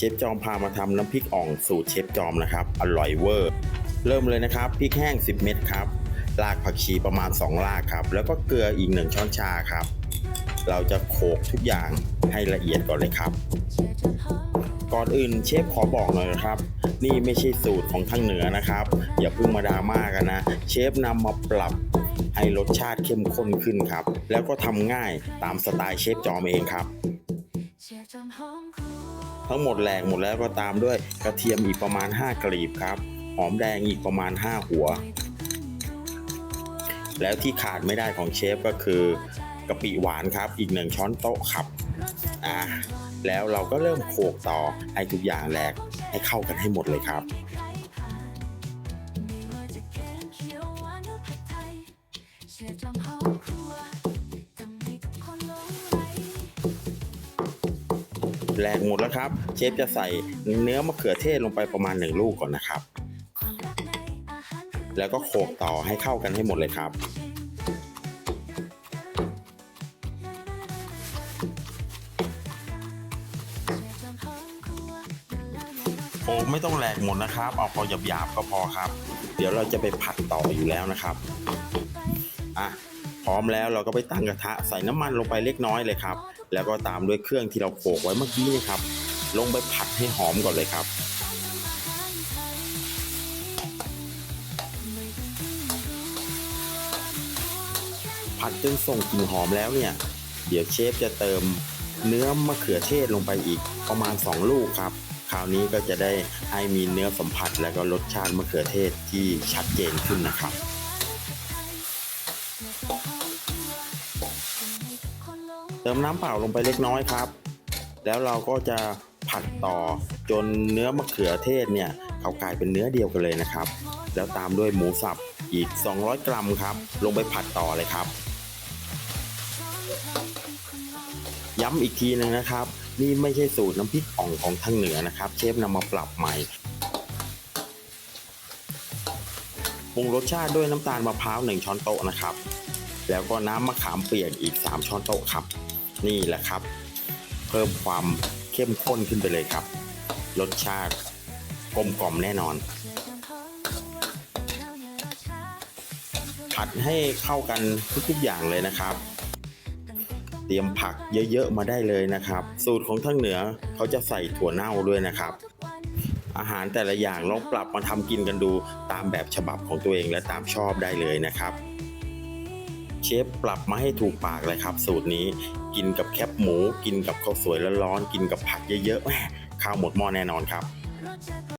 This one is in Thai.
เชฟจอมพามาทำน้ำพริกอ่องสูตรเชฟจอมนะครับ อร่อยเวอร์ เริ่มเลยนะครับพริกแห้ง 10 เม็ดครับรากผักชีประมาณ 2 รากครับ แล้วก็เกลืออีก 1 ช้อนชาครับ เราจะโขลกทุกอย่างให้ละเอียดก่อนเลยครับ ก่อนอื่นเชฟขอบอกหน่อยนะครับ นี่ไม่ใช่สูตรของทางเหนือนะครับ อย่าเพิ่งมาดราม่ากันนะ เชฟนำมาปรับให้รสชาติเข้มข้นขึ้นครับ แล้วก็ทำง่ายตามสไตล์เชฟจอมเองครับ ทั้งหมดแหลกหมดแล้วก็ตามด้วยกระเทียมอีกประมาณ 5กลีบครับ หอมแดงอีกประมาณ 5 หัว แล้วที่ขาดไม่ได้ของเชฟก็คือกะปิหวานครับ อีก1ช้อนโต๊ะครับอ่าแล้วเราก็เริ่มโขลกต่อให้ทุกอย่างแหลกให้เข้ากันให้หมดเลยครับ แหลกหมดแล้วครับ เชฟจะใส่เนื้อมะเขือเทศลงไปประมาณ 1 ลูกก่อนนะครับ แล้วก็โขลกต่อให้เข้ากันให้หมดเลยครับโขลกไม่ต้องแหลกหมดนะครับ เอาพอหยาบๆก็พอครับ เดี๋ยวเราจะไปผัดต่ออยู่แล้วนะครับ อะ ร้อมแล้วเราก็ไปตั้งกระทะใส่น้ำมันลงไปเล็กน้อยเลยครับ แล้วก็ตามด้วยเครื่องที่เราโขลกไว้เมื่อกี้นี่ครับ ลงไปผัดให้หอมก่อนเลยครับผัดจนส่งกลิ่นหอมแล้วเนี่ย เดี๋ยวเชฟจะเติมเนื้อมะเขือเทศลงไปอีกประมาณ 2 ลูกครับ คราวนี้ก็จะได้ให้มีเนื้อสัมผัสและก็รสชาติมะเขือเทศที่ชัดเจนขึ้นนะครับ ติมน้ำเปล่าลงไปเล็กน้อยครับ แล้วเราก็จะผัดต่อจนเนื้อมะเขือเทศเนี่ยเขากลายเป็นเนื้อเดียวกันเลยนะครับ แล้วตามด้วยหมูสับอีก 200 กรัมครับ ลงไปผัดต่อเลยครับ ย้ำอีกทีหนึงนะครับ นี่ไม่ใช่สูตรน้ำพริกอ่องของทางเหนือนะครับ เชฟนำมาปรับใหม่ปรุงรสชาติด้วยน้ำตาลมะพร้าว 1 ช้อนโต๊ะนะครับ แล้วก็น้ำมะขามเปียกอีก 3 ช้อนโต๊ะครับ นี่แหละครับ เพิ่มความเข้มข้นขึ้นไปเลยครับ รสชาติกลมกล่อมแน่นอน ผัดให้เข้ากันทุกๆอย่างเลยนะครับ เตรียมผักเยอะๆมาได้เลยนะครับ สูตรของทางเหนือเขาจะใส่ถั่วเน่าด้วยนะครับ อาหารแต่ละอย่างลองปรับมาทำกินกันดูตามแบบฉบับของตัวเองและตามชอบได้เลยนะครับ เชฟปรับมาให้ถูกปากเลยครับ สูตรนี้กินกับแคบหมู กินกับข้าวสวยร้อนๆกินกับผักเยอะๆแหมข้าวหมดหม้อแน่นอนครับ